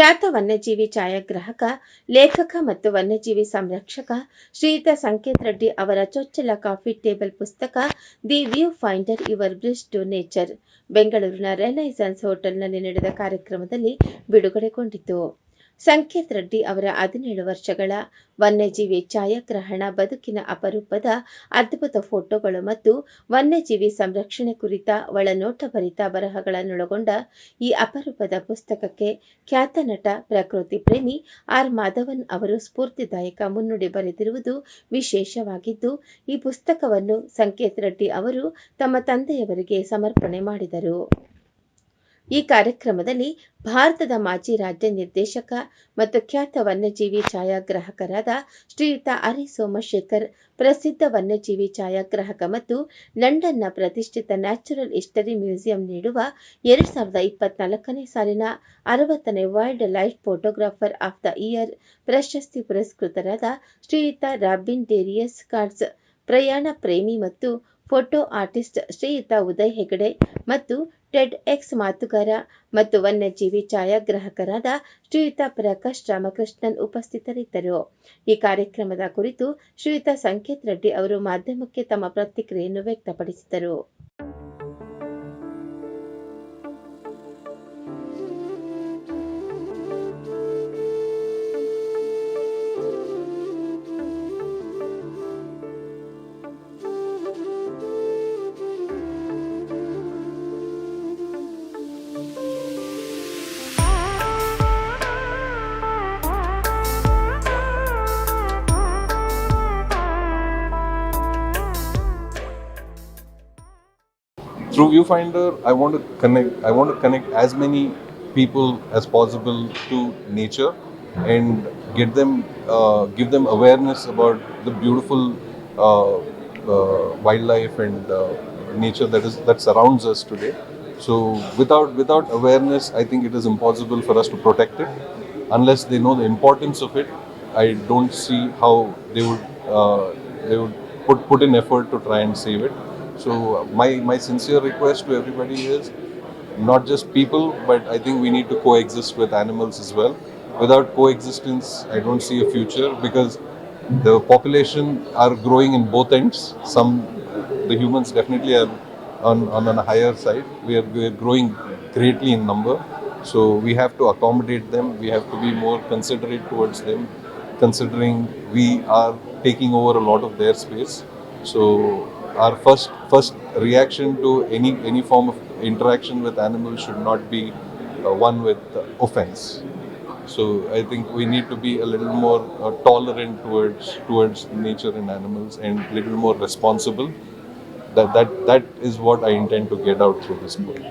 ಖ್ಯಾತ ವನ್ಯಜೀವಿ ಛಾಯಾಗ್ರಾಹಕ, ಲೇಖಕ ಮತ್ತು ವನ್ಯಜೀವಿ ಸಂರಕ್ಷಕ ಶ್ರೀಯುತ ಸಂಕೇತ್ ರೆಡ್ಡಿ ಅವರ ಚೊಚ್ಚಲ ಕಾಫಿ ಟೇಬಲ್ ಪುಸ್ತಕ the viewfinder your bridge to nature, ಬೆಂಗಳೂರಿನ ರೆನೈಸನ್ಸ್ ಹೋಟೆಲ್ನಲ್ಲಿ ನಡೆದ ಕಾರ್ಯಕ್ರಮದಲ್ಲಿ ಬಿಡುಗಡೆಗೊಂಡಿತು. ಸಂಕೇತ್ ರೆಡ್ಡಿ ಅವರ ಹದಿನೇಳು ವರ್ಷಗಳ ವನ್ಯಜೀವಿ ಛಾಯಾಗ್ರಹಣ ಬದುಕಿನ ಅಪರೂಪದ ಅದ್ಭುತ ಫೋಟೋಗಳು ಮತ್ತು ವನ್ಯಜೀವಿ ಸಂರಕ್ಷಣೆ ಕುರಿತ ಒಳನೋಟಭರಿತ ಬರಹಗಳನ್ನೊಳಗೊಂಡ ಈ ಅಪರೂಪದ ಪುಸ್ತಕಕ್ಕೆ ಖ್ಯಾತ ನಟ ಪ್ರಕೃತಿ ಪ್ರೇಮಿ ಆರ್ ಮಾಧವನ್ ಅವರು ಸ್ಫೂರ್ತಿದಾಯಕ ಮುನ್ನುಡಿ ಬರೆದಿರುವುದು ವಿಶೇಷವಾಗಿದ್ದು, ಈ ಪುಸ್ತಕವನ್ನು ಸಂಕೇತ್ ರೆಡ್ಡಿ ಅವರು ತಮ್ಮ ತಂದೆಯವರಿಗೆ ಸಮರ್ಪಣೆ ಮಾಡಿದರು. ಈ ಕಾರ್ಯಕ್ರಮದಲ್ಲಿ ಭಾರತದ ಮಾಜಿ ರಾಜ್ಯ ನಿರ್ದೇಶಕ ಮತ್ತು ಖ್ಯಾತ ವನ್ಯಜೀವಿ ಛಾಯಾಗ್ರಾಹಕರಾದ ಶ್ರೀಯುತ ಹರಿ ಸೋಮಶೇಖರ್ ಪ್ರಸಿದ್ಧ ವನ್ಯಜೀವಿ ಛಾಯಾಗ್ರಾಹಕ ಮತ್ತು ಲಂಡನ್ನ ಪ್ರತಿಷ್ಠಿತ ನ್ಯಾಚುರಲ್ ಹಿಸ್ಟರಿ ಮ್ಯೂಸಿಯಂ ನೀಡುವ ಎರಡ್ ಸಾವಿರದ ಇಪ್ಪತ್ನಾಲ್ಕನೇ ಸಾಲಿನ ಅರವತ್ತನೇ wildlife photographer of the year ಪ್ರಶಸ್ತಿ ಪುರಸ್ಕೃತರಾದ ಶ್ರೀಯುತ ರಾಬಿನ್ ಡೇರಿಯಸ್ ಕಾರ್ಡ್ಸ್, ಪ್ರಯಾಣ ಪ್ರೇಮಿ ಮತ್ತು ಫೋಟೋ ಆರ್ಟಿಸ್ಟ್ ಶ್ರೀಯುತ ಉದಯ್ ಹೆಗಡೆ ಮತ್ತು ಟೆಡ್ ಎಕ್ಸ್ ಮಾತುಗಾರ ಮತ್ತು ವನ್ಯಜೀವಿ ಛಾಯಾಗ್ರಾಹಕರಾದ ಶ್ರೀಯುತ ಪ್ರಕಾಶ್ ರಾಮಕೃಷ್ಣನ್ ಉಪಸ್ಥಿತರಿದ್ದರು. ಈ ಕಾರ್ಯಕ್ರಮದ ಕುರಿತು ಶ್ರೀಯುತ ಸಂಕೇತ್ ರೆಡ್ಡಿ ಅವರು ಮಾಧ್ಯಮಕ್ಕೆ ತಮ್ಮ ಪ್ರತಿಕ್ರಿಯೆಯನ್ನು ವ್ಯಕ್ತಪಡಿಸಿದರು. Through viewfinder i want to connect i want to connect as many people as possible to nature and get them uh, give them awareness about the beautiful uh, uh, wildlife and uh, nature that is that surrounds us today. So without without awareness i think it is impossible for us to protect it. Unless they know the importance of it i don't see how they would uh, they would put put in effort to try and save it so my my sincere request to everybody is not just people, but I think we need to coexist with animals as well. Without coexistence, I don't see a future because the population are growing in both ends. Some the humans definitely are on, on a higher side. We are, we are growing greatly in number. So we have to accommodate them. We have to be more considerate towards them, considering we are taking over a lot of their space. So our first first reaction to any any form of interaction with animals should not be uh, one with offense. So i think we need to be a little more uh, tolerant towards towards nature and animals and a little more responsible. That that that is what i intend to get out through this book